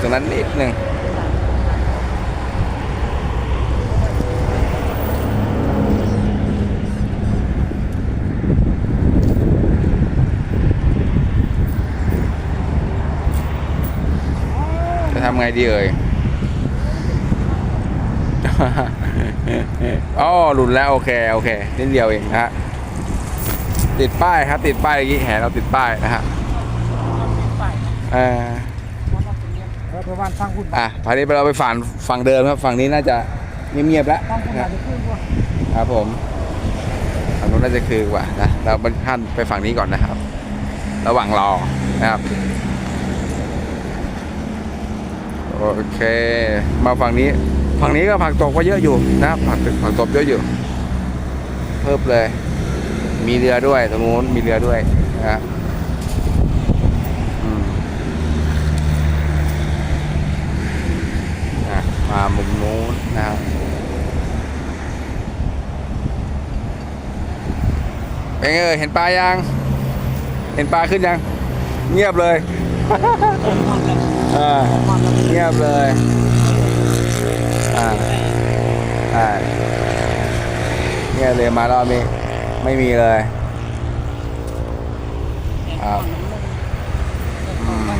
ตรงนั้นนิดนึงจะทำไงดีเอ่ยอ๋อหลุดแล้วโอเคโอเคนิดเดียวเองนะฮะติดป้ายครับ ติดป้ายเมื่อกี้แหเราติดป้ายนะฮะเอ่า แล้วประมาณฟังคุณอะพานี้เราไปฝั่งฝั่งเดิมครับ ฝั่งนี้น่าจะเงียบๆแล้วฟังคุณอาจจะขึ้นด้วยครับผมฝั่งนู้นน่าจะคือกว่านะเราไปขั้นไปฝั่งนี้ก่อนนะครับ ระหว่างรอนะครับโอเค มาฝั่งนี้ ฝั่งนี้ก็ผักตบก็เยอะอยู่นะครับผักผักตบเยอะอยู่ เพิ่มเลย มีเรือด้วยตรงนู้นมีเรือด้วยนะครับอืมอะมามุมนู้นนะครับ เป็นไงเอ่ยเห็นปลายัง เห็นปลาขึ้นยัง เงียบเลยอ่าเงียบเลยอ่าอ่าเงียบเลยมารอบนี้ไม่มีเลยครับอืม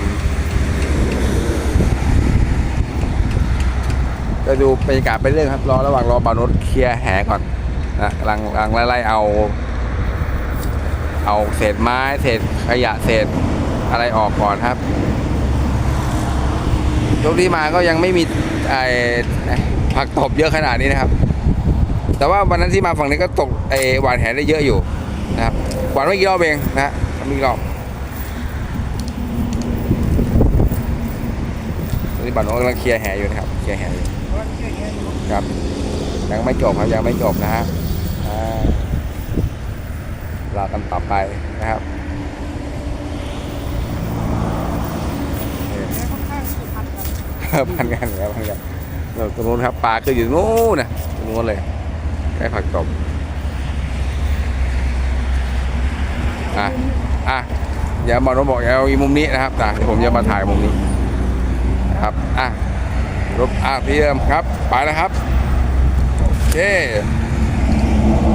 ก็ดูบรรยากาศไปเรื่อยครับรอระหว่างรอบานรถเคลียร์แหก่อนนะกำลังกำลังไล่ๆเอา เอาเศษไม้เศษขยะเศษอะไรออกก่อนครับยกที่มาก็ยังไม่มีไอ้ผักตบเยอะขนาดนี้นะครับ แต่ว่าวันนั้นที่มาฝั่งนี้ก็ตกไอ้หวานแหได้เยอะอยู่นะครับหวานไม่กี่รอบเองนะฮะไม่กี่รอบตอนนี้บ้านน้องกำลังเคลียร์แหอยู่นะครับเคลียร์แหอยู่ครับยังไม่จบครับยังไม่จบนะฮะ อ่ารอกันต่อไปนะครับพันกันแล้วพันกันเราตรงนู้นครับปลาคืออยู่นู้นนะตรงนู้นเลยได้ผักตบอะอะอย่ามาโนบอกอย่าเอาอีมุมนี้นะครับนะเดี๋ยวผมจะมาถ่ายมุมนี้นะครับอะรบอะพี่เอิมครับ ไปแล้วครับ โอเค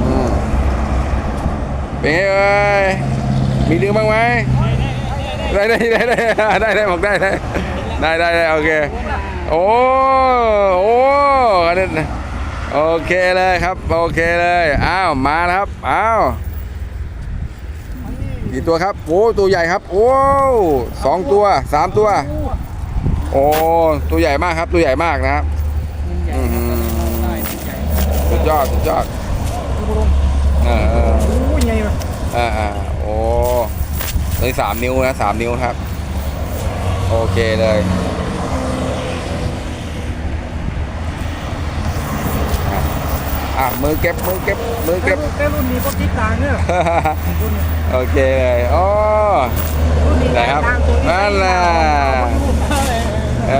อืม เป็นไงเอ้ยมีดึงบ้างไหมได้ได้ได้ได้ได้ได้บอกได้ได้ได้ได้ได้โอเคโอ้โอ้อันนี้โอเคเลยครับโอเคเลยอ้าวมาครับอ้าวกี่ตัวครับโอ้ตัวใหญ่ครับโอ้สองตัวสามตัวโอ้ตัวใหญ่มากครับตัวใหญ่มากนะครับอือหือสุดยอดสุดยอดเออเออ โอ้ยใหญ่เลย อ่าอ่าโอ้ เลยสามนิ้วนะสามนิ้วครับ โอเคเลยอะอะมือเก็บมือเก็บมือเก็บแต่รุ่นนี้ก็คิดต่างเนี่ยรุ่นนี้โอเคเลยโอ้รุ่นนี้ไหนครับต่างตัวนี้นั่นแหละเอ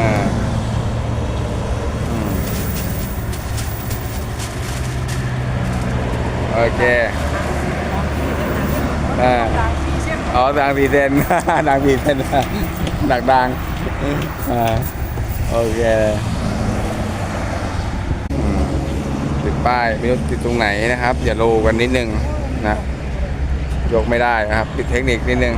ออืมโอเคอ่าต่างสี่เส้น อ๋อดังพีเซนดังพีเซนดักดังอ่าโอเคติดป้ายไม่รู้ติดตรงไหนนะครับ อย่าโลกันนิดนึงนะ ยกไม่ได้นะครับติดเทคนิคนิดนึง